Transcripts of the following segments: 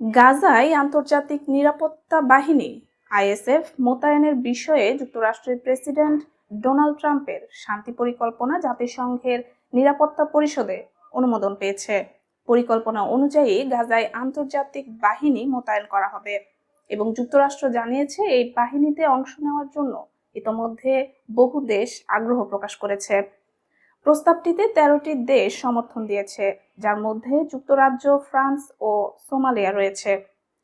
গাজায় আন্তর্জাতিক নিরাপত্তা বাহিনী, আইএসএফ, মোতায়েনের বিষয়ে যুক্তরাষ্ট্রের প্রেসিডেন্ট ডোনাল্ড ট্রাম্পের শান্তি পরিকল্পনা জাতিসংঘের নিরাপত্তা পরিষদে অনুমোদন পেয়েছে। পরিকল্পনা অনুযায়ী গাজায় আন্তর্জাতিক বাহিনী মোতায়েন করা হবে এবং যুক্তরাষ্ট্র জানিয়েছে এই বাহিনীতে অংশ নেওয়ার জন্য ইতোমধ্যে বহু দেশ আগ্রহ প্রকাশ করেছে। প্রস্তাবটিতে তেরোটি দেশ সমর্থন দিয়েছে, যার মধ্যে যুক্তরাজ্য, ফ্রান্স ও সোমালিয়া রয়েছে।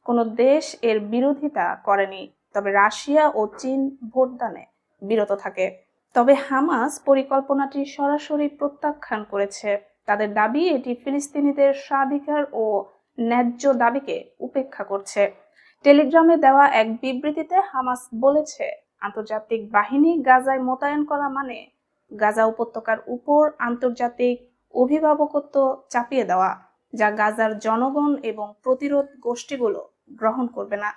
কোনো দেশ এর বিরোধিতা করেনি, তবে রাশিয়া ও চীন ভোটদানে বিরত থাকে। তবে হামাস পরিকল্পনাটি সরাসরি প্রত্যাখ্যান করেছে। তাদের দাবি, এটি ফিলিস্তিনিদের স্বাধিকার ও ন্যায্য দাবিকে উপেক্ষা করছে। টেলিগ্রামে দেওয়া এক বিবৃতিতে হামাস বলেছে, আন্তর্জাতিক বাহিনী গাজায় মোতায়েন করা মানে গাজা উপত্যকার উপর আন্তর্জাতিক অভিভাবকত্ব চাপিয়ে দেওয়া, যা গাজার জনগণ এবং প্রতিরোধ গোষ্ঠীগুলো গ্রহণ করবে না।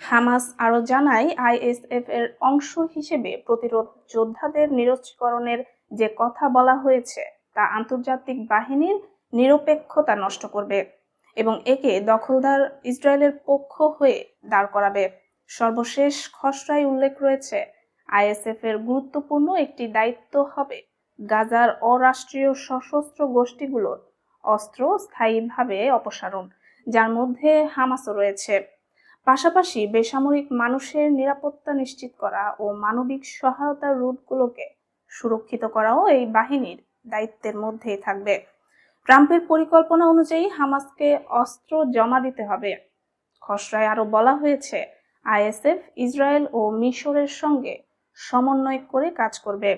হামাস আরও জানায়, আইএসএফ এর অংশ হিসেবে প্রতিরোধ যোদ্ধাদের নিরস্ত্রীকরণের যে কথা বলা হয়েছে, তা আন্তর্জাতিক বাহিনীর নিরপেক্ষতা নষ্ট করবে এবং একে দখলদার ইসরায়েলের পক্ষ হয়ে দাঁড় করাবে। সর্বশেষ খসড়ায় উল্লেখ রয়েছে আইএসএফ এর গুরুত্বপূর্ণ একটি দায়িত্ব হবে গাজার অরাষ্ট্রীয় সশস্ত্র গোষ্ঠীগুলোর অস্ত্র স্থায়ীভাবে অপসারণ, যার মধ্যে হামাসও রয়েছে। পাশাপাশি বেসামরিক মানুষের নিরাপত্তা নিশ্চিত করা ও মানবিক সহায়তার রুটগুলোকে সুরক্ষিত করাও এই বাহিনীর দায়িত্বের মধ্যেই থাকবে। ট্রাম্পের পরিকল্পনা অনুযায়ী হামাসকে অস্ত্র জমা দিতে হবে। খসড়ায় আরও বলা হয়েছে, আইএসএফ, ইসরায়েল ও মিশরের সঙ্গে সমন্বয় করে কাজ করবে।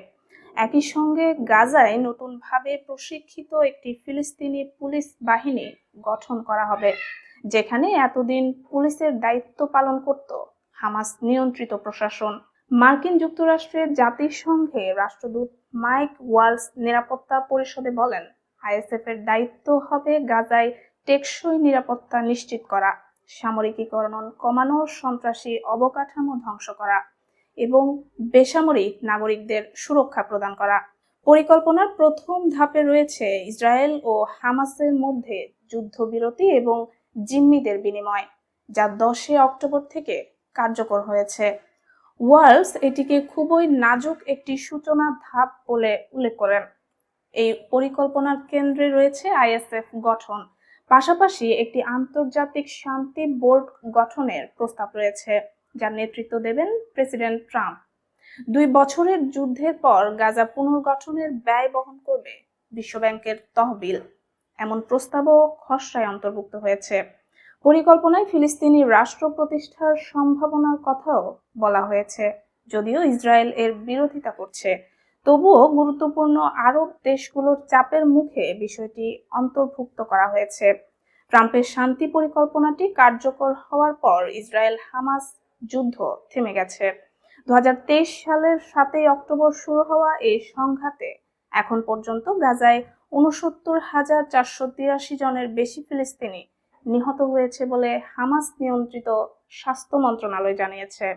একই সঙ্গে গাজায় নতুনভাবে প্রশিক্ষিত একটি ফিলিস্তিনি পুলিশ বাহিনী গঠন করা হবে, যেখানে এতদিন পুলিশের দায়িত্ব পালন করত হামাস নিয়ন্ত্রিত প্রশাসন। মার্কিন যুক্তরাষ্ট্রের জাতিসংঘে রাষ্ট্রদূত মাইক ওয়ালস নিরাপত্তা পরিষদে বলেন আইএসএফ এর দায়িত্ব হবে গাজায় টেকসই নিরাপত্তা নিশ্চিত করা, সামরিকীকরণ কমানো, সন্ত্রাসী অবকাঠামো ধ্বংস করা। এবং বেসামরিক নাগরিকদের সুরক্ষা প্রদান করা। পরিকল্পনার প্রথম ধাপে রয়েছে ইসরায়েল ও হামাসের মধ্যে যুদ্ধবিরতি এবং জিম্মিদের বিনিময়, যা দশে অক্টোবর থেকে কার্যকর হয়েছে। ওয়ার্লস এটিকে খুবই নাজুক একটি সূচনা ধাপ বলে উল্লেখ করেন। এই পরিকল্পনার কেন্দ্রে রয়েছে আইএসএফ গঠন। পাশাপাশি একটি আন্তর্জাতিক শান্তি বোর্ড গঠনের প্রস্তাব রয়েছে। যার নেতৃত্ব দেবেন প্রেসিডেন্ট ট্রাম্প। দুই বছরের যুদ্ধের পর গাজা পুনর্গঠনের ব্যয় বহন করবে বিশ্বব্যাংকের তহবিল। এমন প্রস্তাবও খসড়ায় অন্তর্ভুক্ত হয়েছে। পরিকল্পনায় ফিলিস্তিনি রাষ্ট্র প্রতিষ্ঠার সম্ভাবনার কথাও বলা হয়েছে। যদিও ইসরায়েল এর বিরোধিতা করছে, তবুও গুরুত্বপূর্ণ আরব দেশগুলোর চাপের মুখে বিষয়টি অন্তর্ভুক্ত করা হয়েছে। ট্রাম্পের শান্তি পরিকল্পনাটি কার্যকর হওয়ার পর ইসরায়েল হামাস যুদ্ধ থেমে গেছে। দু হাজার তেইশ সালের সাতই অক্টোবর শুরু হওয়া এই সংঘাতে এখন পর্যন্ত গাজায় উনসত্তর হাজার চারশো তিরাশি জনের বেশি ফিলিস্তিনি নিহত হয়েছে বলে হামাস নিয়ন্ত্রিত স্বাস্থ্য মন্ত্রণালয় জানিয়েছে।